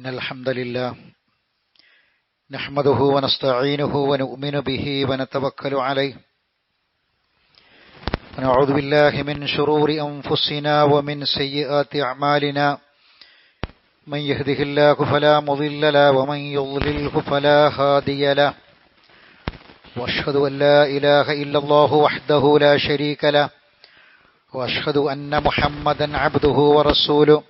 إن الحمد لله نحمده ونستعينه ونؤمن به ونتوكل عليه. ونعوذ بالله من شرور أنفسنا ومن سيئات أعمالنا. من يهده الله فلا مضل له ومن يضلله فلا هادي له. وأشهد أن لا إله إلا الله وحده لا شريك له. وأشهد أن محمدا عبده ورسوله.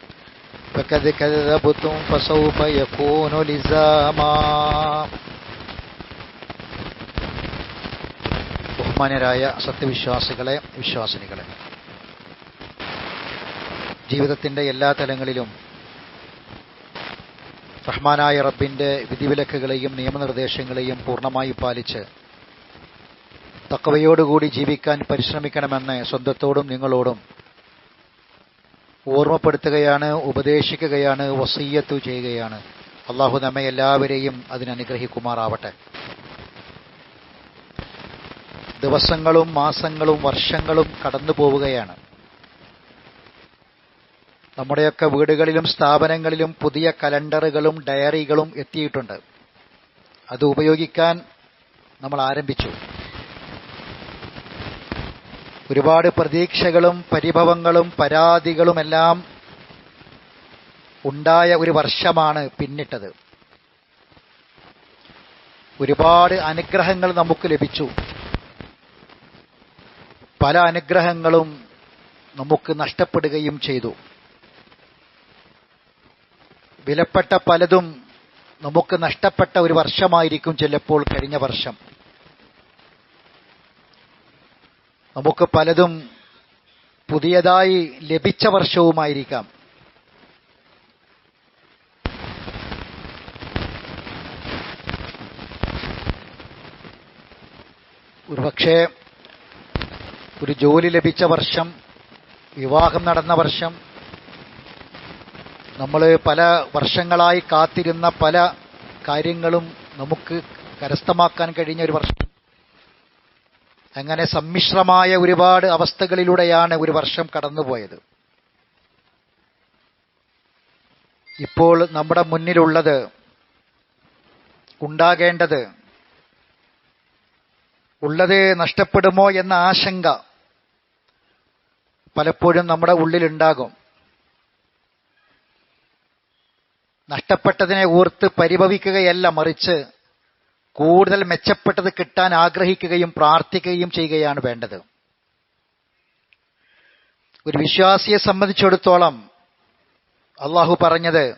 فقد كذبتم فسوف يكون لزاما ബഹുമാനരായ സത്യവിശ്വാസികളെ വിശ്വാസിനികളെ ജീവിതത്തിന്റെ എല്ലാ തലങ്ങളിലും റഹ്മാനായ റബ്ബിന്റെ വിധിവിലക്കുകളെയും നിയമനിർദ്ദേശങ്ങളെയും പൂർണ്ണമായി പാലിച്ച് തക്കവയോടുകൂടി ജീവിക്കാൻ പരിശ്രമിക്കണമെന്ന് സ്വന്തത്തോടും നിങ്ങളോടും ഓർമ്മപ്പെടുത്തുകയാണ് ഉപദേശിക്കുകയാണ് വസീയത്തു ചെയ്യുകയാണ്. അള്ളാഹു നമ്മെ എല്ലാവരെയും അതിനനുഗ്രഹിക്കുമാറാവട്ടെ ദിവസങ്ങളും മാസങ്ങളും വർഷങ്ങളും കടന്നു പോവുകയാണ്. നമ്മുടെയൊക്കെ വീടുകളിലും സ്ഥാപനങ്ങളിലും പുതിയ കലണ്ടറുകളും ഡയറികളും എത്തിയിട്ടുണ്ട്. അത് ഉപയോഗിക്കാൻ നമ്മൾ ആരംഭിച്ചു. ഒരുപാട് പ്രതീക്ഷകളും പരിഭവങ്ങളും പരാതികളുമെല്ലാം ഉണ്ടായ ഒരു വർഷമാണ് പിന്നിട്ടത്. ഒരുപാട് അനുഗ്രഹങ്ങൾ നമുക്ക് ലഭിച്ചു. പല അനുഗ്രഹങ്ങളും നമുക്ക് നഷ്ടപ്പെടുകയും ചെയ്തു. വിലപ്പെട്ട പലതും നമുക്ക് നഷ്ടപ്പെട്ട ഒരു വർഷമായിരിക്കും ചിലപ്പോൾ കഴിഞ്ഞ വർഷം. നമുക്ക് പലതും പുതിയതായി ലഭിച്ച വർഷവുമായിരിക്കാം. ഒരുപക്ഷെ ഒരു ജോലി ലഭിച്ച വർഷം വിവാഹം നടന്ന വർഷം നമ്മൾ പല വർഷങ്ങളായി കാത്തിരുന്ന പല കാര്യങ്ങളും നമുക്ക് കരസ്ഥമാക്കാൻ കഴിഞ്ഞ ഒരു വർഷം. അങ്ങനെ സമ്മിശ്രമായ ഒരുപാട് അവസ്ഥകളിലൂടെയാണ് ഒരു വർഷം കടന്നുപോയത്. ഇപ്പോൾ നമ്മുടെ മുന്നിലുള്ളത് ഉണ്ടാകേണ്ടത് ഉള്ളത് നഷ്ടപ്പെടുമോ എന്ന ആശങ്ക പലപ്പോഴും നമ്മുടെ ഉള്ളിലുണ്ടാകും. നഷ്ടപ്പെട്ടതിനെ ഓർത്ത് പരിഭവിക്കുകയല്ല മറിച്ച് കൂടുതൽ മെച്ചപ്പെട്ടത് കിട്ടാൻ ആഗ്രഹിക്കുകയും പ്രാർത്ഥിക്കുകയും ചെയ്യുകയാണ് വേണ്ടത്. ഒരു വിശ്വാസിയെ സംബന്ധിച്ചിടത്തോളം അള്ളാഹു പറഞ്ഞത്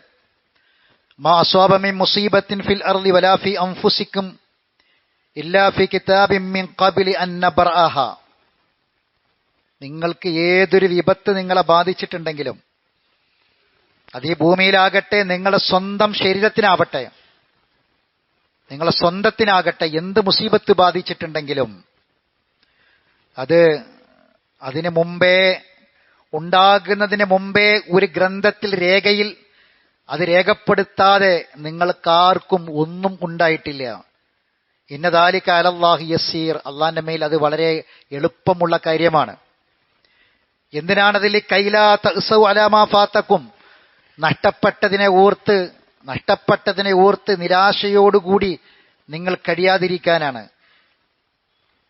മാ അസ്വാബമി മുസീബത്തിൻ ഫിൽ അർലി വലാഫി അംഫുസിക്കും ഇല്ലാഫി കിതാബിൻ അൻ നബറഅഹ. നിങ്ങൾക്ക് ഏതൊരു വിപത്ത് നിങ്ങളെ ബാധിച്ചിട്ടുണ്ടെങ്കിലും അത് ഈ ഭൂമിയിലാകട്ടെ നിങ്ങളുടെ സ്വന്തം ശരീരത്തിനാവട്ടെ നിങ്ങളെ സ്വന്തത്തിനാകട്ടെ എന്ത് മുസീബത്ത് ബാധിച്ചിട്ടുണ്ടെങ്കിലും അത് അതിനു മുമ്പേ ഉണ്ടാകുന്നതിന് മുമ്പേ ഒരു ഗ്രന്ഥത്തിൽ രേഖയിൽ അത് രേഖപ്പെടുത്താതെ നിങ്ങൾക്കാർക്കും ഒന്നും ഉണ്ടായിട്ടില്ല. ഇന്നതാലിക്ക അലല്ലാഹി യസീർ അള്ളാന്റെ മേൽ അത് വളരെ എളുപ്പമുള്ള കാര്യമാണ്. എന്തിനാണതിൽ കൈലാത്ത അലാമാ ഫാത്തക്കും നഷ്ടപ്പെട്ടതിനെ ഓർത്ത് നഷ്ടപ്പെട്ടതിനെ ഓർത്ത് നിരാശയോടുകൂടി നിങ്ങൾ കഴിയാതിരിക്കാനാണ്.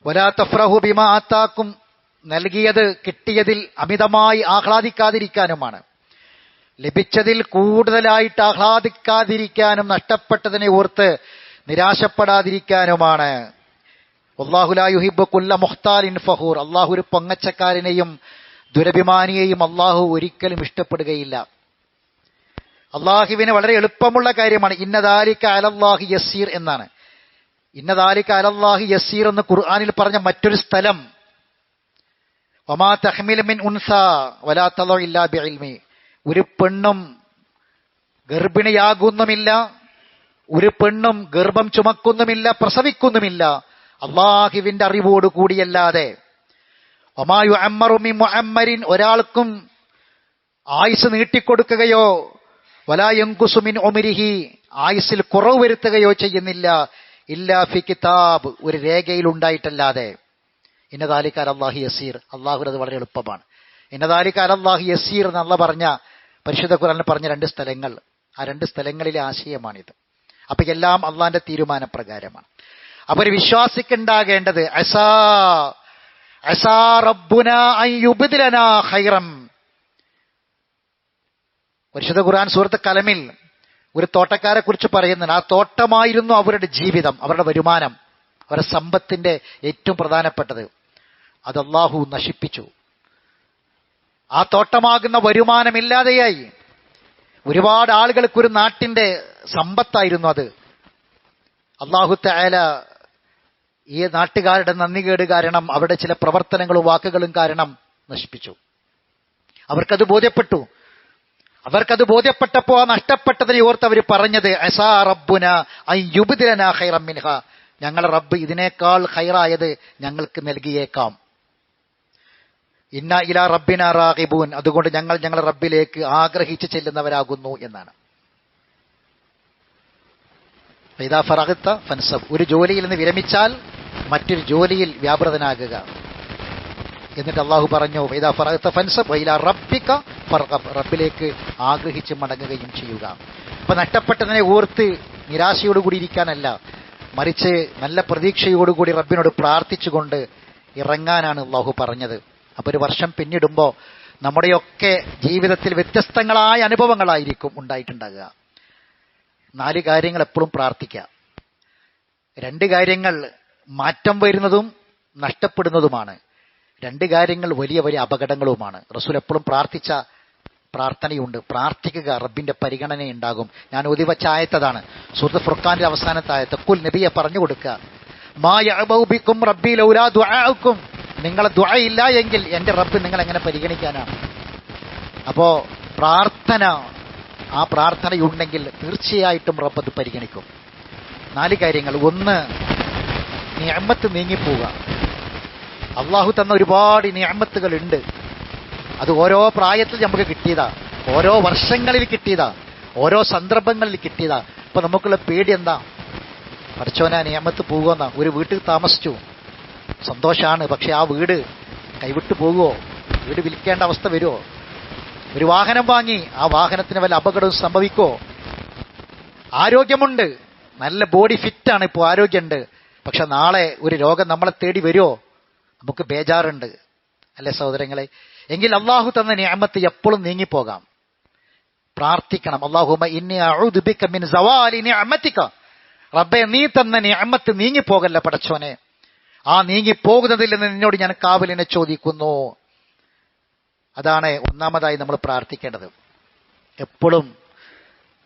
വലാ തഫ്രഹു ബിമ ആത്താക്കും നൽകിയത് കിട്ടിയതിൽ അമിതമായി ആഹ്ലാദിക്കാതിരിക്കാനുമാണ്. ലഭിച്ചതിൽ കൂടുതലായിട്ട് ആഹ്ലാദിക്കാതിരിക്കാനും നഷ്ടപ്പെട്ടതിനെ ഓർത്ത് നിരാശപ്പെടാതിരിക്കാനുമാണ്. അള്ളാഹുലായുഹിബ് കുല്ല മുഖ്താലിൻ ഫഹൂർ. അള്ളാഹു ഒരു പൊങ്ങച്ചക്കാരനെയും ദുരഭിമാനിയെയും അള്ളാഹു ഒരിക്കലും ഇഷ്ടപ്പെടുകയില്ല. അള്ളാഹുവിന് വളരെ എളുപ്പമുള്ള കാര്യമാണ്. ഇന്നദാലിക്ക അലല്ലാഹി യസീർ എന്നാണ്. ഇന്നദാലിക്ക അലല്ലാഹി യസീർ എന്ന് ഖുർആാനിൽ പറഞ്ഞ മറ്റൊരു സ്ഥലം. ഒമാ തഹ്മിൽ മിൻ ഉൻസ വലാ തലോ ഇല്ലാ ബിൽമി ഒരു പെണ്ണും ഗർഭിണിയാകുന്നുമില്ല ഒരു പെണ്ണും ഗർഭം ചുമക്കുന്നുമില്ല പ്രസവിക്കുന്നുമില്ല. അള്ളാഹുവിന്റെ അറിവോട് കൂടിയല്ലാതെ. ഒമായു അമ്മറുമി മുഅമ്മരിൻ. ഒരാൾക്കും ആയുസ് നീട്ടിക്കൊടുക്കുകയോ വലായങ്കുസുമിൻ ഒമിരിഹി ആയുസിൽ കുറവ് വരുത്തുകയോ ചെയ്യുന്നില്ല. ഇല്ലാ ഫി കിതാബ്. ഒരു രേഖയിൽ ഉണ്ടായിട്ടല്ലാതെ. ഇന്നതാലിക്കാർ അള്ളാഹി യസീർ. അള്ളാഹുരത് വളരെ എളുപ്പമാണ്. ഇന്നതാലിക്കാർ അള്ളാഹി യസീർ എന്നുള്ള പറഞ്ഞ പരിശുദ്ധ ഖുറാനിൽ പറഞ്ഞ രണ്ട് സ്ഥലങ്ങൾ. ആ രണ്ട് സ്ഥലങ്ങളിലെ ആശയമാണിത്. അപ്പൊ എല്ലാം അള്ളാന്റെ തീരുമാനപ്രകാരമാണ് അപ്പൊ ഒരു വിശ്വാസിക്കുണ്ടാകേണ്ടത് അസാ അസാ റബ്ബുന ഐ ഖൈറം പരിശുദ്ധ ഖുർആൻ സുഹൃത്ത് കലമിൽ ഒരു തോട്ടക്കാരെ കുറിച്ച് പറയുന്നുണ്ട്. ആ തോട്ടമായിരുന്നു അവരുടെ ജീവിതം അവരുടെ വരുമാനം അവരുടെ സമ്പത്തിന്റെ ഏറ്റവും പ്രധാനപ്പെട്ടത്. അത് അള്ളാഹു നശിപ്പിച്ചു. ആ തോട്ടമാകുന്ന വരുമാനമില്ലാതെയായി ഒരുപാട് ആളുകൾക്ക് ഒരു നാട്ടിന്റെ സമ്പത്തായിരുന്നു അത്. അള്ളാഹു തയാല ഈ നാട്ടുകാരുടെ നന്ദികേട് കാരണം അവരുടെ ചില പ്രവർത്തനങ്ങളും വാക്കുകളും കാരണം നശിപ്പിച്ചു. അവർക്കത് ബോധ്യപ്പെട്ടു. അവർക്കത് ബോധ്യപ്പെട്ടപ്പോ ആ നഷ്ടപ്പെട്ടതിനെ ഓർത്ത് അവർ പറഞ്ഞത് അസാ റബ്ബുന യുബുദിലന ഹൈറം മിൻഹ. ഞങ്ങളുടെ റബ്ബ് ഇതിനേക്കാൾ ഹൈറായത് ഞങ്ങൾക്ക് നൽകിയേക്കാം. ഇന്ന ഇല റബ്ബിന റാഹിബൂൻ അതുകൊണ്ട് ഞങ്ങൾ ഞങ്ങളുടെ റബ്ബിലേക്ക് ആഗ്രഹിച്ച് ചെല്ലുന്നവരാകുന്നു എന്നാണ്. ഇതാ ഫൻസബ് ഒരു ജോലിയിൽ നിന്ന് വിരമിച്ചാൽ മറ്റൊരു ജോലിയിൽ വ്യാപൃതനാകുക. എന്നിട്ട് അള്ളാഹു പറഞ്ഞു റബ്ബിലേക്ക് ആഗ്രഹിച്ച് മടങ്ങുകയും ചെയ്യുക. അപ്പൊ നഷ്ടപ്പെട്ടതിനെ ഓർത്ത് നിരാശയോടുകൂടി ഇരിക്കാനല്ല മറിച്ച് നല്ല പ്രതീക്ഷയോടുകൂടി റബ്ബിനോട് പ്രാർത്ഥിച്ചുകൊണ്ട് ഇറങ്ങാനാണ് അള്ളാഹു പറഞ്ഞത്. അപ്പൊ ഒരു വർഷം പിന്നിടുമ്പോൾ നമ്മുടെയൊക്കെ ജീവിതത്തിൽ വ്യത്യസ്തങ്ങളായ അനുഭവങ്ങളായിരിക്കും ഉണ്ടായിട്ടുണ്ടാകുക. നാല് കാര്യങ്ങൾ എപ്പോഴും പ്രാർത്ഥിക്കുക. രണ്ട് കാര്യങ്ങൾ മാറ്റം വരുന്നതും നഷ്ടപ്പെടുന്നതുമാണ്. രണ്ട് കാര്യങ്ങൾ വലിയ വലിയ അപകടങ്ങളുമാണ്. റസൂൽ എപ്പോഴും പ്രാർത്ഥിച്ച പ്രാർത്ഥനയുണ്ട്. പ്രാർത്ഥിക്കുക റബ്ബിന്റെ പരിഗണന ഉണ്ടാകും. ഞാൻ ഒതിവച്ചായത്തതാണ് സുഹൃത്ത് ഫുർഖാന്റെ അവസാനത്തെ ആയത്ത് കുൽ നബിയെ പറഞ്ഞു കൊടുക്കുക. മാ യഅബൗബിക്കും റബ്ബി ലൗലാ ദുആഉക്കും. നിങ്ങളെ ദുആയില്ല എങ്കിൽ എന്റെ റബ്ബ് നിങ്ങൾ എങ്ങനെ പരിഗണിക്കാനാണ് അപ്പോ പ്രാർത്ഥന ആ പ്രാർത്ഥനയുണ്ടെങ്കിൽ തീർച്ചയായിട്ടും റബ്ബ് അത് പരിഗണിക്കും. നാല് കാര്യങ്ങൾ. ഒന്ന് നിയമത്ത് നീങ്ങിപ്പോവുക. അള്ളാഹു തന്ന ഒരുപാട് നിയമത്തുകൾ ഉണ്ട് അത് ഓരോ പ്രായത്തിൽ നമുക്ക് കിട്ടിയതാ. ഓരോ വർഷങ്ങളിൽ കിട്ടിയതാ. ഓരോ സന്ദർഭങ്ങളിൽ കിട്ടിയതാ. ഇപ്പൊ നമുക്കുള്ള പേടി എന്താ? പഠിച്ചോനാ നിയമത്ത് പോകുമെന്നാ ഒരു വീട്ടിൽ താമസിച്ചു. സന്തോഷമാണ് പക്ഷെ ആ വീട് കൈവിട്ടു പോകുമോ വീട് വിൽക്കേണ്ട അവസ്ഥ വരുമോ ഒരു വാഹനം വാങ്ങി ആ വാഹനത്തിന് വല്ല അപകടവും സംഭവിക്കോ ആരോഗ്യമുണ്ട്. നല്ല ബോഡി ഫിറ്റാണ്. ഇപ്പോൾ ആരോഗ്യമുണ്ട്. പക്ഷെ നാളെ ഒരു രോഗം നമ്മളെ തേടി വരുമോ നമുക്ക് ബേജാറുണ്ട്. അല്ലെ സഹോദരങ്ങളെ? എങ്കിൽ അള്ളാഹു തന്ന നിയമത്ത് എപ്പോഴും നീങ്ങിപ്പോകാം. പ്രാർത്ഥിക്കണം. അള്ളാഹുമ റബ്ബെ നീ തന്ന നിഅമത്ത് നീങ്ങിപ്പോകല്ല പടച്ചോനെ. ആ നീങ്ങിപ്പോകുന്നതിൽ നിന്ന് നിന്നോട് ഞാൻ കാവലിനെ ചോദിക്കുന്നു. അതാണ് ഒന്നാമതായി നമ്മൾ പ്രാർത്ഥിക്കേണ്ടത്. എപ്പോഴും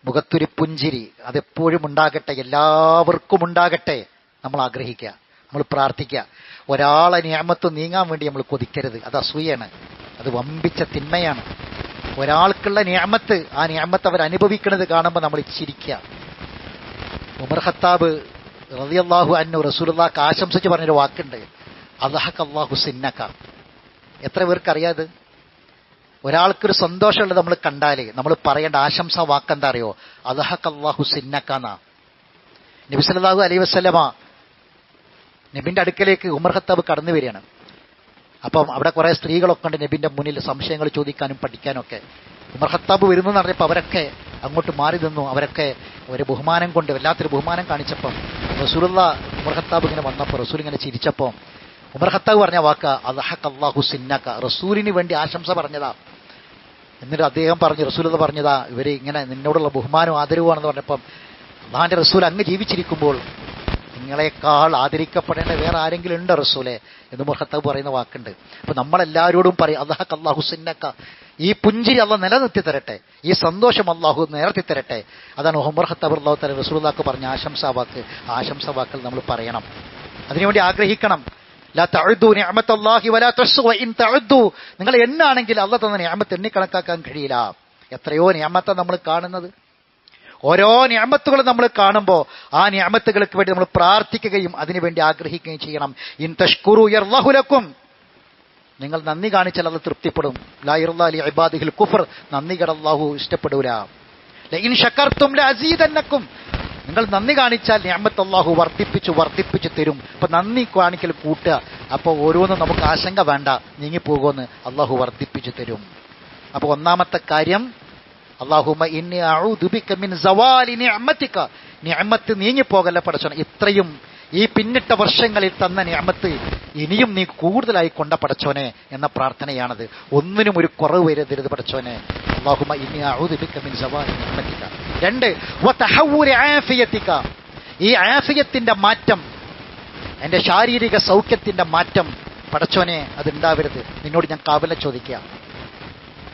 മുഖത്തൊരു പുഞ്ചിരി അതെപ്പോഴും ഉണ്ടാകട്ടെ എല്ലാവർക്കും ഉണ്ടാകട്ടെ നമ്മൾ ആഗ്രഹിക്കുക നമ്മൾ പ്രാർത്ഥിക്കുക. ഒരാളെ നിയമത്ത് നീങ്ങാൻ വേണ്ടി നമ്മൾ കൊതിക്കരുത്. അത് അസൂയാണ് അത് വമ്പിച്ച തിന്മയാണ്. ഒരാൾക്കുള്ള നിയമത്ത് ആ നിയമത്ത് അവർ അനുഭവിക്കുന്നത് കാണുമ്പോൾ നമ്മൾ ചിരിക്കുക. ഉമർ ഖത്താബ് അള്ളാഹു അന്നു റസൂലുള്ളാഹ് ആശംസിച്ച് പറഞ്ഞൊരു വാക്കുണ്ട്. അള്ളാഹക്ക് അള്ളാഹു സിന്നക്ക എത്ര പേർക്ക് അറിയാത് ഒരാൾക്കൊരു സന്തോഷമുള്ളത് നമ്മൾ കണ്ടാലേ നമ്മൾ പറയേണ്ട ആശംസ വാക്കെന്താ അറിയോ? അള്ളാഹക്ക് അള്ളാഹു സിന്നക്കാന്നാ എന്നാ. നബി സല്ലല്ലാഹു അലൈഹി വസല്ലമ നബിന്റെ അടുക്കലേക്ക് ഉമർ ഖത്താബ് കടന്നു വരികയാണ്. അപ്പം അവിടെ കുറെ സ്ത്രീകളൊക്കെ ഉണ്ട് നബിന്റെ മുന്നിൽ സംശയങ്ങൾ ചോദിക്കാനും പഠിക്കാനും ഒക്കെ. ഉമർ ഖത്താബ് വരുന്നു എന്ന് പറഞ്ഞപ്പോൾ അവരൊക്കെ അങ്ങോട്ട് മാറി നിന്നു. അവരൊക്കെ ഒരു ബഹുമാനം കൊണ്ട് വല്ലാത്തൊരു ബഹുമാനം കാണിച്ചപ്പം റസൂലുള്ള ഉമർ ഖത്താബ് ഇങ്ങനെ വന്നപ്പോൾ റസൂൽ ഇങ്ങനെ ചിരിച്ചപ്പോൾ ഉമർ ഖത്താബ് പറഞ്ഞ വാക്ക് അദഹക് അള്ളാഹു സിന്നക്ക റസൂലിന് വേണ്ടി ആശംസ പറഞ്ഞതാ. എന്നിട്ട് അദ്ദേഹം പറഞ്ഞു റസൂലത പറഞ്ഞതാ ഇവർ ഇങ്ങനെ നിന്നോടുള്ള ബഹുമാനവും ആദരവുമാണെന്ന് പറഞ്ഞപ്പം അള്ളാഹാന്റെ റസൂൽ അങ്ങ് ജീവിച്ചിരിക്കുമ്പോൾ നിങ്ങളെക്കാൾ ആദരിക്കപ്പെടേണ്ട വേറെ ആരെങ്കിലും ഉണ്ട് റസൂലെ? എന്ന് മുഹത്തബ് പറയുന്ന വാക്കുണ്ട്. അപ്പൊ നമ്മളെല്ലാവരോടും പറയും അള്ളാഹ് അള്ളാഹു സിന്നക്ക. ഈ പുഞ്ചിരി അള്ള നിലനിർത്തി തരട്ടെ. ഈ സന്തോഷം അള്ളാഹു നിലനിർത്തി തരട്ടെ. അതാണ് ഉമർ ഹത്തബ് അള്ളാഹു തല റസൂലാക്ക് പറഞ്ഞ ആശംസാ വാക്ക്. ആശംസാ വാക്കുകൾ നമ്മൾ പറയണം. അതിനുവേണ്ടി ആഗ്രഹിക്കണം. നിങ്ങൾ എന്നാണെങ്കിൽ അള്ള തന്ന നിഅമത്ത് എണ്ണിക്കണക്കാക്കാൻ കഴിയില്ല. എത്രയോ ഞാമത്ത നമ്മൾ കാണുന്നത്. ഓരോ ഞാമത്തുകളും നമ്മൾ കാണുമ്പോൾ ആ ഞാമത്തുകൾക്ക് വേണ്ടി നമ്മൾ പ്രാർത്ഥിക്കുകയും അതിനുവേണ്ടി ആഗ്രഹിക്കുകയും ചെയ്യണം. ഇൻ തഷ്കുറു യർവഹുലക്കും നിങ്ങൾ നന്ദി കാണിച്ചാൽ അത് തൃപ്തിപ്പെടും. ലായിർലി അബാദിഹിൽ കുഫർ. നന്ദി കടല്ലാഹു ഇഷ്ടപ്പെടൂല. ഇൻ ഷക്കർത്തും അസീതന്നക്കും നിങ്ങൾ നന്ദി കാണിച്ചാൽ ഞാമത്ത് അള്ളാഹു വർദ്ധിപ്പിച്ചു വർദ്ധിപ്പിച്ചു തരും. അപ്പൊ നന്ദി കാണിക്കൽ കൂട്ടുക. അപ്പോൾ ഓരോന്നും നമുക്ക് ആശങ്ക വേണ്ട. നീങ്ങിപ്പോകുമെന്ന് അള്ളാഹു വർദ്ധിപ്പിച്ചു തരും. അപ്പൊ ഒന്നാമത്തെ കാര്യം അള്ളാഹുമ ഇന്നി അഊദുബിക മിൻ സവാലി നിഅമതിക നിഅമത്ത് നീങ്ങിപ്പോകല്ല പടച്ചോനെ. ഇത്രയും ഈ പിന്നിട്ട വർഷങ്ങളിൽ തന്ന നിയമത്ത് ഇനിയും നീ കൂടുതലായി കൊണ്ട പടച്ചോനെ എന്ന പ്രാർത്ഥനയാണത്. ഒന്നിനും ഒരു കുറവ് വരരുത് പടച്ചോനെ. അള്ളാഹുമ ഇന്നി അഊദുബിക മിൻ സവാലി നിഅമതിക രണ്ട് ആഫിയത്തിക്ക ഈ ആഫിയത്തിന്റെ മാറ്റം എന്റെ ശാരീരിക സൗഖ്യത്തിന്റെ മാറ്റം പടച്ചോനെ അത് ഉണ്ടാവരുത്. നിന്നോട് ഞാൻ കാവല ചോദിക്കുക.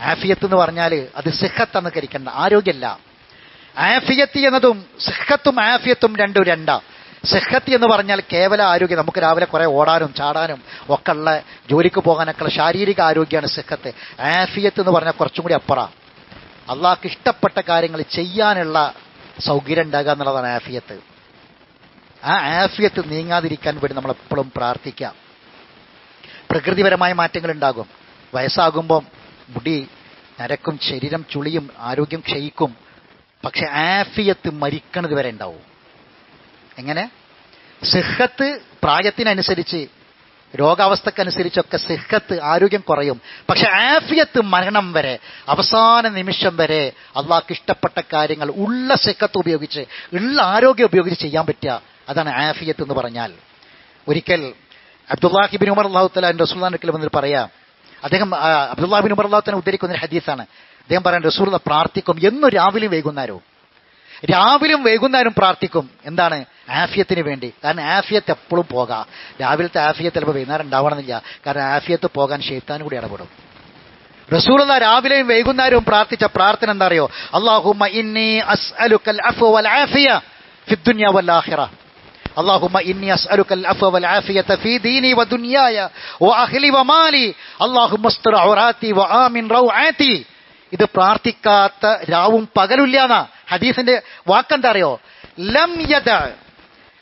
ആഫിയത്ത് എന്ന് പറഞ്ഞാൽ അത് സിഹത്ത് എന്ന് കരിക്കണ്ട ആരോഗ്യമല്ല ആഫിയത്ത് എന്നതും സിഹത്തും ആഫിയത്തും രണ്ടും രണ്ടാ. സിഹത്ത് എന്ന് പറഞ്ഞാൽ കേവല ആരോഗ്യം. നമുക്ക് രാവിലെ കുറെ ഓടാനും ചാടാനും ഒക്കെ ഉള്ള ജോലിക്ക് പോകാനൊക്കെ ശാരീരിക ആരോഗ്യമാണ് സിഹത്ത് ആഫിയത്ത് എന്ന് പറഞ്ഞാൽ കുറച്ചും കൂടി അപ്പുറ. അള്ളാഹ്ക്ക് ഇഷ്ടപ്പെട്ട കാര്യങ്ങൾ ചെയ്യാനുള്ള സൗകര്യം ഉണ്ടാകുക എന്നുള്ളതാണ് ആഫിയത്ത്. ആ ആഫിയത്ത് നീങ്ങാതിരിക്കാൻ വേണ്ടി നമ്മൾ എപ്പോഴും പ്രാർത്ഥിക്കാം. പ്രകൃതിപരമായ മാറ്റങ്ങൾ ഉണ്ടാകും. വയസ്സാകുമ്പം മുടി നരക്കും ശരീരം ചുളിയും ആരോഗ്യം ക്ഷയിക്കും. പക്ഷെ ആഫിയത്ത് മരിക്കണത് വരെ ഉണ്ടാവും. എങ്ങനെ? സിഹത്ത് പ്രായത്തിനനുസരിച്ച് രോഗാവസ്ഥക്കനുസരിച്ചൊക്കെ സിഹത്ത് ആരോഗ്യം കുറയും. പക്ഷെ ആഫിയത്ത് മരണം വരെ അവസാന നിമിഷം വരെ അള്ളാഹ്ക്ക് ഇഷ്ടപ്പെട്ട കാര്യങ്ങൾ ഉള്ള സിഹത്ത് ഉപയോഗിച്ച് ഉള്ള ആരോഗ്യം ഉപയോഗിച്ച് ചെയ്യാൻ പറ്റുക. അതാണ് ആഫിയത്ത് എന്ന് പറഞ്ഞാൽ. ഒരിക്കൽ അബ്ദുല്ലാഹിബിൻ ഉമർ അള്ളാഹു തലാൻ റസൂൽഖിൽ വന്നിട്ട് പറയാം അദ്ദേഹം അബ്ദുല്ലാബിൻ ഉമർ അള്ളാഹു തന്നെ ഉദ്ധരിക്കുന്ന ഒരു ഹദീസാണ്. അദ്ദേഹം പറയാൻ റസൂർ പ്രാർത്ഥിക്കും. എന്നും രാവിലെയും വൈകുന്നേരവും. രാവിലെയും വൈകുന്നേരം പ്രാർത്ഥിക്കും. എന്താണ്? ആഫിയത്തിന് വേണ്ടി. കാരണം ആഫിയത്ത് എപ്പോഴും പോകാം. രാവിലത്തെ ആഫിയത്ത് ചിലപ്പോൾ വൈകുന്നേരം ഉണ്ടാവണമെന്നില്ല. കാരണം ആഫിയത്ത് പോകാൻ ഷെയ്ത്താനും കൂടി ഇടപെടും. റസൂലുള്ള രാവിലെയും വൈകുന്നേരവും പ്രാർത്ഥിച്ച പ്രാർത്ഥന എന്താ അറിയോ? അള്ളാഹുമ്മ ഇന്നി അസ്അലുക്കൽ അഫ്വ വൽ ആഫിയ വൽ ആഖിറ. അള്ളാഹുമ ഇന്നി അസ്അലുക്കൽ അഫ്വ വൽ ആഫിയത ഫീ ദീനി വ ദുനിയായ വ അഹ്ലി വ മാലി അല്ലാഹുമ്മ അസ്തർ ഔറാതി വ ആമിൻ റൗആതി ഇത് പ്രാർത്ഥിക്കാത്ത രാവും പകലുമില്ല എന്നാ ഹദീസിന്റെ വാക്കെന്താ അറിയോ? ലം യദ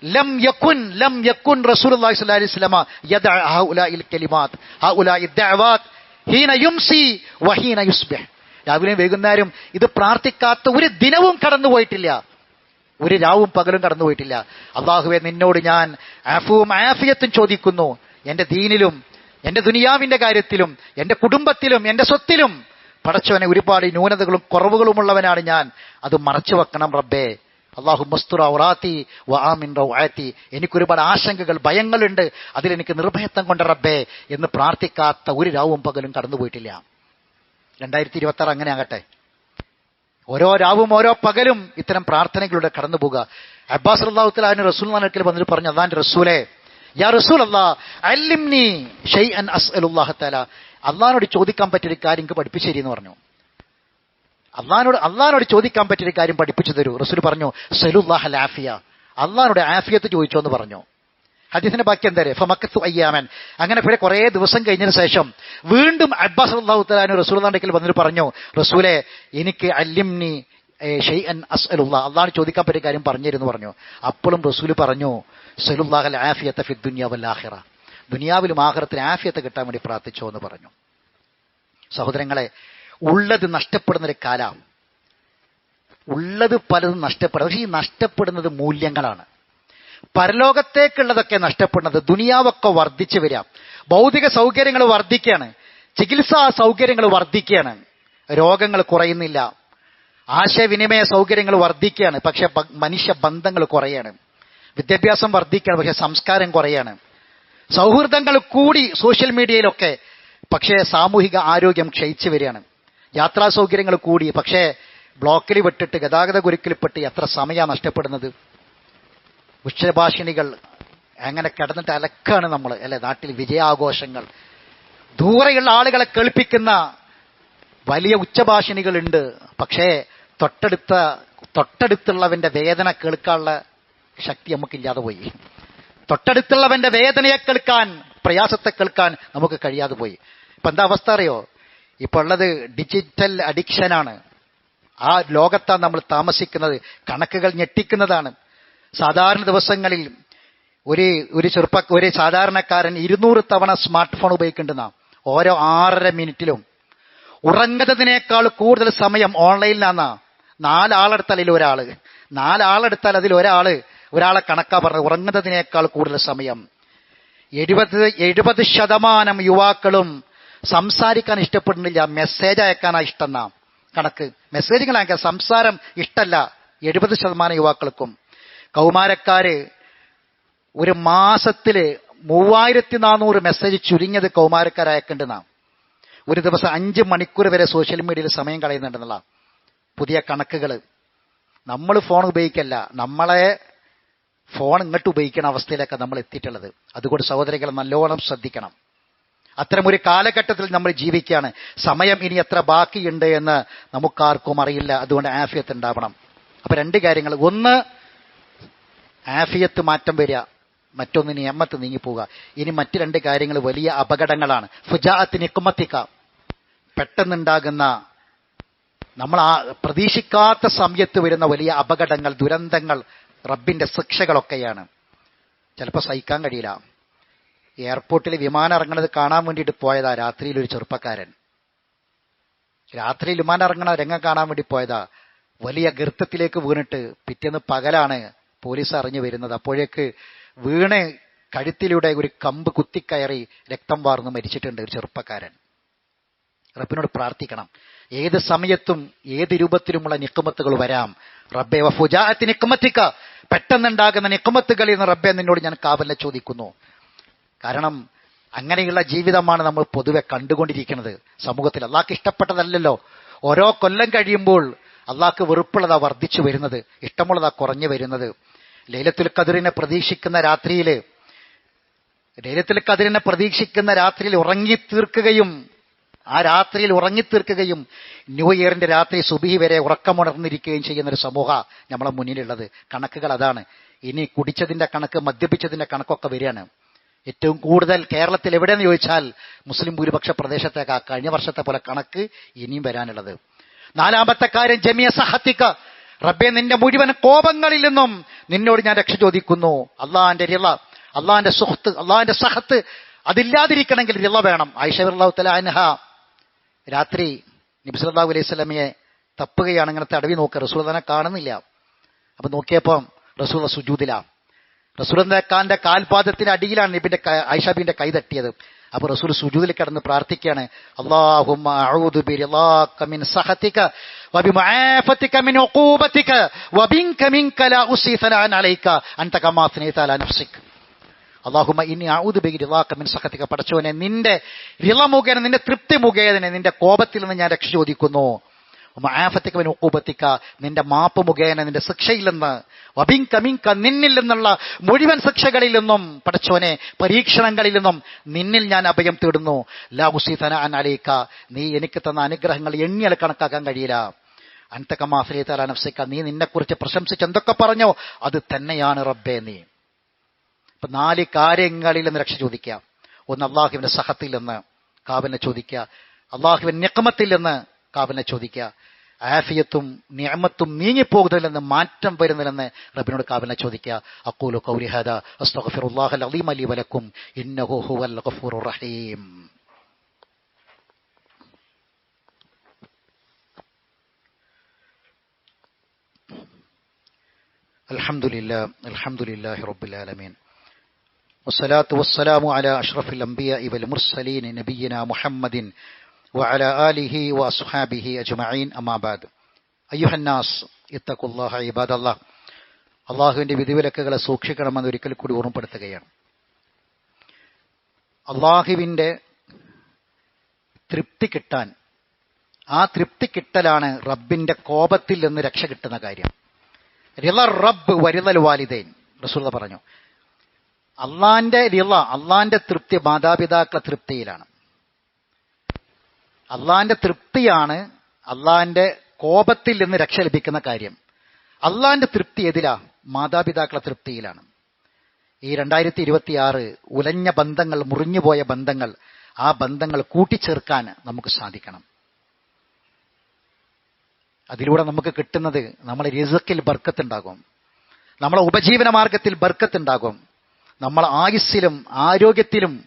ലം യകുൻ ലം യകുൻ റസൂലുള്ളാഹി സ്വല്ലല്ലാഹി അലൈഹി വസല്ലമ യദ ഹൗലായിൽ കലിമാത്ത്. ഹൗലായി ദഅവാത് ഹീന യുംസി വഹീന യുസ്ബിഹ്. രാവിലെയും വൈകുന്നേരം ഇത് പ്രാർത്ഥിക്കാത്ത ഒരു ദിനവും കടന്നുപോയിട്ടില്ല. ഒരു രാവും പകലും കടന്നുപോയിട്ടില്ല അള്ളാഹുവെ നിന്നോട് ഞാൻ ആഫുവും ആഫിയത്തും ചോദിക്കുന്നു. എന്റെ ദീനിലും എന്റെ ദുനിയാവിന്റെ കാര്യത്തിലും എന്റെ കുടുംബത്തിലും എന്റെ സ്വത്തിലും. പടച്ചവനെ ഒരുപാട് ന്യൂനതകളും കുറവുകളുമുള്ളവനാണ് ഞാൻ. അത് മറച്ചു വെക്കണം റബ്ബേ. അള്ളാഹു മുസ്തുറാത്തി റൗആത്തി എനിക്കൊരുപാട് ആശങ്കകൾ ഭയങ്ങളുണ്ട്. അതിലെനിക്ക് നിർഭയത്വം കൊണ്ട് റബ്ബേ എന്ന് പ്രാർത്ഥിക്കാത്ത ഒരു രാവും പകലും കടന്നുപോയിട്ടില്ല രണ്ടായിരത്തി ഇരുപത്തി ആറ് അങ്ങനെ ആകട്ടെ. ഓരോ രാവും ഓരോ പകലും ഇത്തരം പ്രാർത്ഥനകളുടെ കടന്നു പോകുക അബ്ബാസ് അള്ളാഹുത്തലാന് റസൂൽ നാനക്കൽ വന്നിട്ട് പറഞ്ഞു അള്ളാന്റെ റസൂലെ യാ റസൂൽ അല്ലാ അല്ലിംനി അള്ളഹാനോട് ചോദിക്കാൻ പറ്റിയൊരു കാര്യം എനിക്ക് പഠിപ്പിച്ചു എന്ന് പറഞ്ഞു. അള്ളഹാനോട് അള്ളഹാനോട് ചോദിക്കാൻ പറ്റിയൊരു കാര്യം പഠിപ്പിച്ചു തരൂ. റസൂൽ പറഞ്ഞു സലുല്ലാഹ ആഫിയ. അള്ളഹാനോട് ആഫിയത്ത് ചോദിച്ചോ എന്ന് പറഞ്ഞു. ഹദീസിന്റെ ബാക്കി എന്താ ഫമക്കത്തു അയ്യാമൻ. അങ്ങനെ പിന്നെ കുറെ ദിവസം കഴിഞ്ഞതിന് ശേഷം വീണ്ടും അബ്ബാസ് അള്ളാഹു തലാനു റസൂൽ വന്നിട്ട് പറഞ്ഞു റസൂലെ എനിക്ക് അല്ലിംനി ഷെയ്അൻ അസ്അലുള്ള. അള്ളാഹ് ചോദിക്കാൻ പറ്റിയ കാര്യം പറഞ്ഞിരുന്നു പറഞ്ഞു. അപ്പോഴും റസൂൽ പറഞ്ഞു സലുല്ലാഹൽ ആഫിയത്ത് ഫിദ് ദുനിയാവൽ ആഹിറ ദുനിയാവിലും ആഹ്റത്തിന് ആഫിയത്ത് കിട്ടാൻ വേണ്ടി പ്രാർത്ഥിച്ചോ എന്ന് പറഞ്ഞു. സഹോദരങ്ങളെ ഉള്ളത് നഷ്ടപ്പെടുന്ന ഒരു കാലം. ഉള്ളത് പലതും നഷ്ടപ്പെടും. പക്ഷേ ഈ നഷ്ടപ്പെടുന്നത് മൂല്യങ്ങളാണ്. പരലോകത്തേക്കുള്ളതൊക്കെ നഷ്ടപ്പെടുന്നത് ദുനിയാവൊക്കെ വർദ്ധിച്ചു വരിക. ഭൗതിക സൗകര്യങ്ങൾ വർദ്ധിക്കുകയാണ്. ചികിത്സാ സൗകര്യങ്ങൾ വർദ്ധിക്കുകയാണ്. രോഗങ്ങൾ കുറയുന്നില്ല. ആശയവിനിമയ സൗകര്യങ്ങൾ വർദ്ധിക്കുകയാണ്. പക്ഷെ മനുഷ്യ ബന്ധങ്ങൾ കുറയാണ്. വിദ്യാഭ്യാസം വർദ്ധിക്കുകയാണ്. പക്ഷെ സംസ്കാരം കുറയാണ്. സൗഹൃദങ്ങൾ കൂടി സോഷ്യൽ മീഡിയയിലൊക്കെ പക്ഷേ സാമൂഹിക ആരോഗ്യം ക്ഷയിച്ചു വരികയാണ്. യാത്രാ സൗകര്യങ്ങൾ കൂടി. പക്ഷേ ബ്ലോക്കിൽ വിട്ടിട്ട് ഗതാഗത കുരുക്കിൽപ്പെട്ട് എത്ര സമയമാണ് നഷ്ടപ്പെടുന്നത്? ഉച്ചഭാഷിണികൾ അങ്ങനെ കിടന്നിട്ട് അലക്കാണ് നമ്മൾ അല്ലെ നാട്ടിൽ വിജയാഘോഷങ്ങൾ. ദൂരെയുള്ള ആളുകളെ കേൾപ്പിക്കുന്ന വലിയ ഉച്ചഭാഷിണികളുണ്ട്. പക്ഷേ തൊട്ടടുത്ത തൊട്ടടുത്തുള്ളവന്റെ വേദന കേൾക്കാനുള്ള ശക്തി നമുക്കില്ലാതെ പോയി. തൊട്ടടുത്തുള്ളവന്റെ വേദനയെ കേൾക്കാൻ പ്രയാസത്തെ കേൾക്കാൻ നമുക്ക് കഴിയാതെ പോയി. ഇപ്പൊ എന്താ അവസ്ഥ അറിയോ? ഇപ്പൊ ഉള്ളത് ഡിജിറ്റൽ അഡിക്ഷനാണ്. ആ ലോകത്താണ് നമ്മൾ താമസിക്കുന്നത്. കണക്കുകൾ ഞെട്ടിക്കുന്നതാണ്. സാധാരണ ദിവസങ്ങളിൽ ഒരു ഒരു ചെറുപ്പ ഒരു സാധാരണക്കാരൻ ഇരുന്നൂറ് തവണ സ്മാർട്ട് ഫോൺ ഉപയോഗിക്കേണ്ടുന്ന ഓരോ ആറര മിനിറ്റിലും ഉറങ്ങുന്നതിനേക്കാൾ കൂടുതൽ സമയം ഓൺലൈനിലാന്നാ നാലാളെടുത്താൽ അതിൽ ഒരാൾ. നാലാളെടുത്താൽ അതിൽ ഒരാൾ ഒരാളെ കണക്കാ പറഞ്ഞത് ഉറങ്ങുന്നതിനേക്കാൾ കൂടുതൽ സമയം. എഴുപത് എഴുപത് ശതമാനം യുവാക്കളും സംസാരിക്കാൻ ഇഷ്ടപ്പെടുന്നില്ല മെസ്സേജ് അയക്കാനാണ് ഇഷ്ടം കണക്ക്. മെസ്സേജുകൾ അയക്കാൻ സംസാരം ഇഷ്ടമല്ല എഴുപത് ശതമാനം യുവാക്കൾക്കും. കൗമാരക്കാര് ഒരു മാസത്തിൽ മൂവായിരത്തി നാനൂറ് മെസ്സേജ് ചുരുങ്ങിയത് കൗമാരക്കാർ ഒരു ദിവസം അഞ്ച് മണിക്കൂർ വരെ സോഷ്യൽ മീഡിയയിൽ സമയം കളയുന്നുണ്ടെന്നുള്ള പുതിയ കണക്കുകൾ നമ്മൾ ഫോൺ ഉപയോഗിക്കല്ല നമ്മളെ ഫോൺ ഇങ്ങോട്ട് ഉപയോഗിക്കുന്ന അവസ്ഥയിലൊക്കെ നമ്മൾ എത്തിയിട്ടുള്ളത്. അതുകൊണ്ട് സഹോദരികൾ നല്ലോണം ശ്രദ്ധിക്കണം. അത്തരമൊരു കാലഘട്ടത്തിൽ നമ്മൾ ജീവിക്കുകയാണ്. സമയം ഇനി എത്ര ബാക്കിയുണ്ട് എന്ന് നമുക്കാർക്കും അറിയില്ല. അതുകൊണ്ട് ആഫിയത്ത് ഉണ്ടാവണം. അപ്പൊ രണ്ട് കാര്യങ്ങൾ ഒന്ന് ആഫിയത്ത് മാറ്റം വരിക മറ്റൊന്ന് നിയമത്ത് നീങ്ങിപ്പോവുക. ഇനി മറ്റു രണ്ട് കാര്യങ്ങൾ വലിയ അപകടങ്ങളാണ്. ഫുജാഅത്ത് നിക്കുമത്തിക്ക. പെട്ടെന്നുണ്ടാകുന്ന നമ്മൾ ആ പ്രതീക്ഷിക്കാത്ത സമയത്ത് വരുന്ന വലിയ അപകടങ്ങൾ ദുരന്തങ്ങൾ റബ്ബിന്റെ ശിക്ഷകളൊക്കെയാണ്. ചിലപ്പോൾ സഹിക്കാൻ കഴിയില്ല. എയർപോർട്ടിൽ വിമാനം ഇറങ്ങുന്നത് കാണാൻ വേണ്ടിയിട്ട് പോയതാ രാത്രിയിൽ ഒരു ചെറുപ്പക്കാരൻ. രാത്രിയിൽ വിമാനം ഇറങ്ങണ രംഗം കാണാൻ വേണ്ടി പോയതാ. വലിയ ഗർത്തത്തിലേക്ക് വീണിട്ട് പിറ്റേന്ന് പകലാണ് പോലീസ് അറിഞ്ഞു വരുന്നത്. അപ്പോഴേക്ക് വീണ് കഴുത്തിലൂടെ ഒരു കമ്പ് കുത്തിക്കയറി രക്തം വാർന്ന് മരിച്ചിട്ടുണ്ട് ഒരു ചെറുപ്പക്കാരൻ. റബ്ബിനോട് പ്രാർത്ഥിക്കണം. ഏത് സമയത്തും ഏത് രൂപത്തിലുമുള്ള നിക്കുമത്തുകൾ വരാം. റബ്ബെ വഫുജാഅത്തി നിക്കുമത്തിക്ക പെട്ടെന്നുണ്ടാകുന്ന നിക്കുമത്തുകളിൽ നിന്ന് റബ്ബെ നിന്നോട് ഞാൻ കാവലിനെ ചോദിക്കുന്നു. കാരണം അങ്ങനെയുള്ള ജീവിതമാണ് നമ്മൾ പൊതുവെ കണ്ടുകൊണ്ടിരിക്കുന്നത്. സമൂഹത്തിൽ അള്ളാഹ്ക്ക് ഇഷ്ടപ്പെട്ടതല്ലല്ലോ. ഓരോ കൊല്ലം കഴിയുമ്പോൾ അള്ളാഹ്ക്ക് വെറുപ്പുള്ളതാ വർദ്ധിച്ചു വരുന്നത്. ഇഷ്ടമുള്ളതാ കുറഞ്ഞു വരുന്നത്. ലൈലത്തുൽ കതിറിനെ പ്രതീക്ഷിക്കുന്ന രാത്രിയിൽ ലൈലത്തുൽ കതിറിനെ പ്രതീക്ഷിക്കുന്ന രാത്രിയിൽ ഉറങ്ങി തീർക്കുകയും ആ രാത്രിയിൽ ഉറങ്ങിത്തീർക്കുകയും ന്യൂ ഇയറിന്റെ രാത്രി സുബിഹി വരെ ഉറക്കമുണർന്നിരിക്കുകയും ചെയ്യുന്ന ഒരു സമൂഹ നമ്മളെ മുന്നിലുള്ളത്. കണക്കുകൾ അതാണ്. ഇനി കുടിച്ചതിന്റെ കണക്ക് മദ്യപിച്ചതിന്റെ കണക്കൊക്കെ വരികയാണ്. ഏറ്റവും കൂടുതൽ കേരളത്തിൽ എവിടെയെന്ന് ചോദിച്ചാൽ മുസ്ലിം ഭൂരിപക്ഷ പ്രദേശത്തേക്കാ കഴിഞ്ഞ വർഷത്തെ പോലെ കണക്ക് ഇനിയും വരാനുള്ളത്. നാലാമത്തെ കാര്യം ജമിയ സഹത്തിക്ക. റബ്ബെ നിന്റെ മുഴുവൻ കോപങ്ങളിൽ നിന്നും നിന്നോട് ഞാൻ രക്ഷ ചോദിക്കുന്നു. അള്ളാഹാന്റെ റിള അള്ളാഹാന്റെ സുഹത്ത് അള്ളാഹാന്റെ സഹത്ത് അതില്ലാതിരിക്കണമെങ്കിൽ റിള വേണം. അള്ളാഹു തല അനഹ രാത്രി നബിസ്ലാഹു അലൈഹി സ്വലമയെ തപ്പുകയാണ് ഇങ്ങനെ തടവി നോക്കുക. റസൂൽ തന്നെ കാണുന്നില്ല. അപ്പൊ നോക്കിയപ്പം റസൂൽ സുജൂദില റസൂലിന്റെ കാലിന്റെ കാൽപാദത്തിന്റെ അടിയിലാണ് നബിന്റെ ഐഷാബിന്റെ കൈ തട്ടിയത്. അപ്പൊ റസൂൽ സുജൂദിൽ കിടന്ന് പ്രാർത്ഥിക്കുകയാണ്. അള്ളാഹുമ്മ അഊദു ബിറിളാക മിൻ സഹതിക വബിമുആഫതിക മിൻ ഉഖൂബതിക വബിൻക മിൻക ലാ അലൈക അൻത കമാ അസ്നൈത അലാ നഫ്സിക. അള്ളാഹുമ ഇനി ഔദ് ബിറിളാക മിൻ സഹതിക പടച്ചോനെ നിന്റെ റിള മുഖേന നിന്റെ തൃപ്തി മുഖേന നിന്റെ കോപത്തിൽ നിന്ന് ഞാൻ രക്ഷ ചോദിക്കുന്നു. മാഫത്തിക്ക ഉക്കൂപത്തിക്ക നിന്റെ മാപ്പ് മുഖേന നിന്റെ ശിക്ഷയിൽ നിന്ന് വബിങ്ക മിങ്ക നിന്നിൽ നിന്നുള്ള മുഴുവൻ ശിക്ഷകളിൽ നിന്നും പടച്ചോനെ പരീക്ഷണങ്ങളിൽ നിന്നും നിന്നിൽ ഞാൻ അഭയം തേടുന്നു. ലാഹുസീതന അൻ അലീക്ക. നീ എനിക്ക് തന്ന അനുഗ്രഹങ്ങൾ എണ്ണിയാൽ കണക്കാക്കാൻ കഴിയില്ല. അൻതക്കമാഫലി തല നഫ്സിക്ക. നീ നിന്നെക്കുറിച്ച് പ്രശംസിച്ച് എന്തൊക്കെ പറഞ്ഞോ അത് തന്നെയാണ് റബ്ബേ നീ. ഇപ്പൊ നാല് കാര്യങ്ങളിൽ നിന്ന് രക്ഷ ചോദിക്കാം ഒന്ന് അള്ളാഹുവിന്റെ സഹത്തിൽ നിന്ന് കാവലിനെ ചോദിക്കുക. അള്ളാഹുവിൻ നിക്കമത്തിൽ നിന്ന് കാവലിനെ ചോദിക്കുക ആഫിയത്തും നിയമത്തും നീങ്ങിപ്പോകുന്നതിൽ നിന്ന് മാറ്റം വരുന്നില്ലെന്ന് റബ്ബിനോട് കാവലിനെ ചോദിക്കുക അക്കൂലു കൗലി ഹദ അസ്തഗ്ഫിറുല്ലാഹൽ അലീം അലി വലക്കും ഇന്നഹു ഹുവൽ ഗഫൂറുർ റഹീം الحمد لله الحمد لله رب العالمين والصلاة والسلام على أشرف الأنبياء والمرسلين نبينا محمد وعلى آله وأصحابه أجمعين أما بعد أيها الناس اتقوا الله عباد الله അള്ളാഹുവിന്റെ വിധിവിലക്കുകളെ സൂക്ഷിക്കണമെന്ന് ഒരിക്കൽ കൂടി ഓർമ്മപ്പെടുത്തുകയാണ് അള്ളാഹുവിന്റെ തൃപ്തി കിട്ടാൻ ആ തൃപ്തി കിട്ടലാണ് റബ്ബിന്റെ കോപത്തിൽ നിന്ന് രക്ഷ കിട്ടുന്ന കാര്യം റിള റബ്ബ് വരിതൽ വാലിദൈൻ റസൂല പറഞ്ഞു അള്ളാന്റെ റിള അള്ളാന്റെ തൃപ്തി മാതാപിതാക്കളെ തൃപ്തിയിലാണ് അള്ളാന്റെ തൃപ്തിയാണ് അള്ളാന്റെ കോപത്തിൽ നിന്ന് രക്ഷ ലഭിക്കുന്ന കാര്യം. അള്ളാന്റെ തൃപ്തി എതിലാ മാതാപിതാക്കളെ തൃപ്തിയിലാണ്. ഈ രണ്ടായിരത്തി ഇരുപത്തിയാറ് ഉലഞ്ഞ ബന്ധങ്ങൾ മുറിഞ്ഞുപോയ ബന്ധങ്ങൾ ആ ബന്ധങ്ങൾ കൂട്ടിച്ചേർക്കാൻ നമുക്ക് സാധിക്കണം. അതിലൂടെ നമുക്ക് കിട്ടുന്നത് നമ്മളെ റിസക്കിൽ ബർക്കത്തുണ്ടാകും. നമ്മളെ ഉപജീവന മാർഗത്തിൽ ബർക്കത്തുണ്ടാകും. നമ്മളെ ആയുസ്സിലും ആരോഗ്യത്തിലും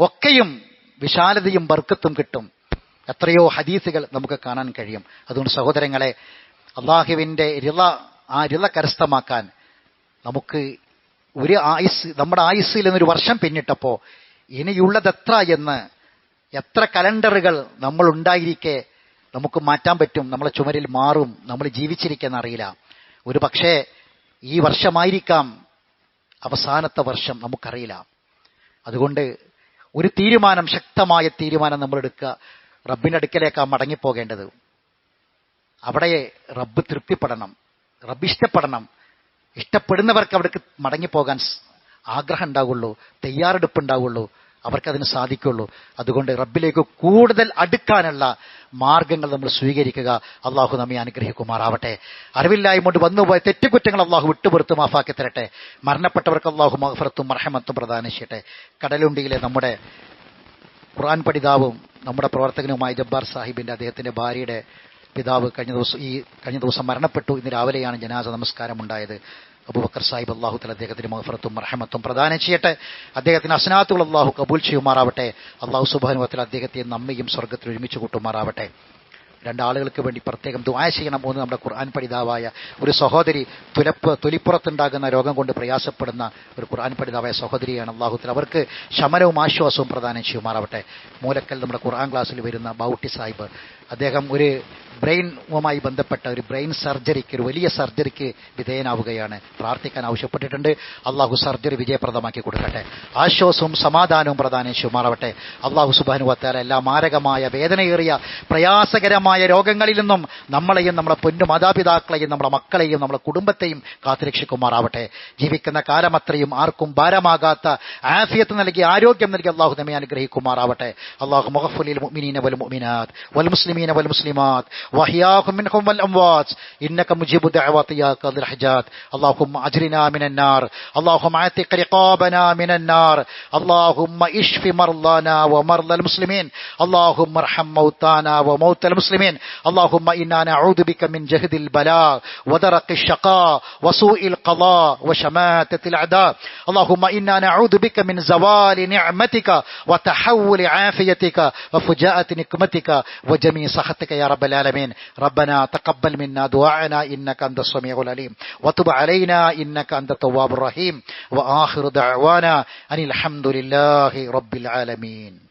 ഒക്കെയും വിശാലതയും ബർക്കത്തും കിട്ടും. എത്രയോ ഹദീസുകൾ നമുക്ക് കാണാൻ കഴിയും. അതുകൊണ്ട് സഹോദരങ്ങളെ അള്ളാഹുവിന്റെ റിള ആ റിള കരസ്ഥമാക്കാൻ നമുക്ക് ഒരു ആയുസ് നമ്മുടെ ആയുസ്സിൽ നിന്നൊരു വർഷം പിന്നിട്ടപ്പോൾ ഇനിയുള്ളത് എത്ര എന്ന് എത്ര കലണ്ടറുകൾ നമ്മൾ ഉണ്ടായിരിക്കെ നമുക്ക് മാറ്റാൻ പറ്റും നമ്മളെ ചുമരിൽ മാറും നമ്മൾ ജീവിച്ചിരിക്കുന്ന അറിയില്ല. ഒരു പക്ഷേ ഈ വർഷമായിരിക്കാം അവസാനത്തെ വർഷം നമുക്കറിയില്ല. അതുകൊണ്ട് ഒരു തീരുമാനം ശക്തമായ തീരുമാനം നമ്മൾ എടുക്കുക റബ്ബിന്റെ അടുക്കലേക്കാണ് മടങ്ങിപ്പോകേണ്ടത്. അവിടെ റബ്ബ് തൃപ്തിപ്പെടണം റബ്ബ് ഇഷ്ടപ്പെടണം. ഇഷ്ടപ്പെടുന്നവർക്ക് അവിടേക്ക് മടങ്ങിപ്പോകാൻ ആഗ്രഹം ഉണ്ടാവുള്ളൂ തയ്യാറെടുപ്പ് ഉണ്ടാവുള്ളൂ അവർക്കതിന് സാധിക്കുള്ളൂ. അതുകൊണ്ട് റബ്ബിലേക്ക് കൂടുതൽ അടുക്കാനുള്ള മാർഗങ്ങൾ നമ്മൾ സ്വീകരിക്കുക. അള്ളാഹു നമ്മെ അനുഗ്രഹിക്കുമാറാവട്ടെ. അറിവില്ലായ്മ കൊണ്ട് വന്നുപോയ തെറ്റുകുറ്റങ്ങൾ അള്ളാഹു വിട്ടുപുറത്ത് മാഫാക്കി തരട്ടെ. മരണപ്പെട്ടവർക്ക് അള്ളാഹു മഹഫറത്തും മർഹമത്തും പ്രദാനം ചെയ്യട്ടെ. കടലുണ്ടിയിലെ നമ്മുടെ ഖുർആൻ പഠിതാവും നമ്മുടെ പ്രവർത്തകനുമായ ജബ്ബാർ സാഹിബിന്റെ അദ്ദേഹത്തിന്റെ ഭാര്യയുടെ പിതാവ് കഴിഞ്ഞ ദിവസം ഈ കഴിഞ്ഞ ദിവസം മരണപ്പെട്ടു. ഇന്ന് രാവിലെയാണ് ജനാസ നമസ്കാരം ഉണ്ടായത് അബുബക്കർ സാഹിബ് അള്ളാഹു തല അദ്ദേഹത്തിന് മഹഫറത്തും മർഹമത്തും പ്രദാനം ചെയ്യട്ടെ. അദ്ദേഹത്തിന് അസ്നാത്തുകൾ അള്ളാഹു കബൂൽ ചെയ്യുമാറാവട്ടെ. അള്ളാഹു സുബാനുവത്തിൽ അദ്ദേഹത്തെ നമ്മയും സ്വർഗത്തിൽ ഒരുമിച്ച് കൂട്ടുമാറാവട്ടെ. രണ്ടാളുകൾക്ക് വേണ്ടി പ്രത്യേകം ദുആ ചെയ്യണം എന്ന് നമ്മുടെ ഖുർആൻ പഠിതാവായ ഒരു സഹോദരി തുലപ്പ് തൊലിപ്പുറത്തുണ്ടാകുന്ന രോഗം കൊണ്ട് പ്രയാസപ്പെടുന്ന ഒരു ഖുർആൻ പഠിതാവായ സഹോദരിയാണ് അള്ളാഹുത്തിൽ അവർക്ക് ശമനവും ആശ്വാസവും പ്രദാനം ചെയ്യുമാറാവട്ടെ. മൂലക്കൽ നമ്മുടെ ഖുർആൻ ക്ലാസ്സിൽ വരുന്ന ബൗട്ടി സാഹിബ് അദ്ദേഹം ഒരു ബ്രെയിനുമായി ബന്ധപ്പെട്ട ഒരു ബ്രെയിൻ സർജറിക്ക് ഒരു വലിയ സർജറിക്ക് വിധേയനാവുകയാണ്. പ്രാർത്ഥിക്കാൻ ആവശ്യപ്പെട്ടിട്ടുണ്ട്. അള്ളാഹു സർജറി വിജയപ്രദമാക്കി കൊടുക്കട്ടെ. ആശ്വാസവും സമാധാനവും പ്രദാനം ചെയ്യുമാറാവട്ടെ. അള്ളാഹു സുബാനുവത്താല എല്ലാ മാരകമായ വേദനയേറിയ പ്രയാസകരമായ രോഗങ്ങളിൽ നിന്നും നമ്മളെയും നമ്മുടെ പൊന്നു മാതാപിതാക്കളെയും നമ്മുടെ മക്കളെയും നമ്മുടെ കുടുംബത്തെയും കാത്തുരക്ഷിക്കുമാറാവട്ടെ ജീവിക്കുന്ന കാലമത്രയും ആർക്കും ഭാരമാകാത്ത ആഫിയത്ത് നൽകി ആരോഗ്യം നൽകി അള്ളാഹു നമ്മെ അനുഗ്രഹിക്കുമാറാവട്ടെ അള്ളാഹു മുഹഫുലിൽ മുഅ്മിനീന വൽ മുഅ്മിനാത്ത് വൽ മുസ്ലിമീന വൽ മുസ്ലിമാത്ത് وأحياكم منهم والأموات إنك مجيب الدعوات يا قاضي الحجات اللهم أجرنا من النار اللهم اعتق رقابنا من النار اللهم اشف مرضانا ومرضى المسلمين اللهم ارحم موتانا وموتى المسلمين اللهم إنا نعوذ بك من جهد البلاء ودرق الشقاء وسوء القضاء وشماتة الأعداء. اللهم إنا نعوذ بك من زوال نعمتك وتحول عافيتك وفجاءة نقمتك وجميع سخطك يا رب العالمين. ربنا تقبل منا دعاءنا إنك أنت السميع العليم. وتب علينا إنك أنت التواب الرحيم. وآخر دعوانا أن الحمد لله رب العالمين.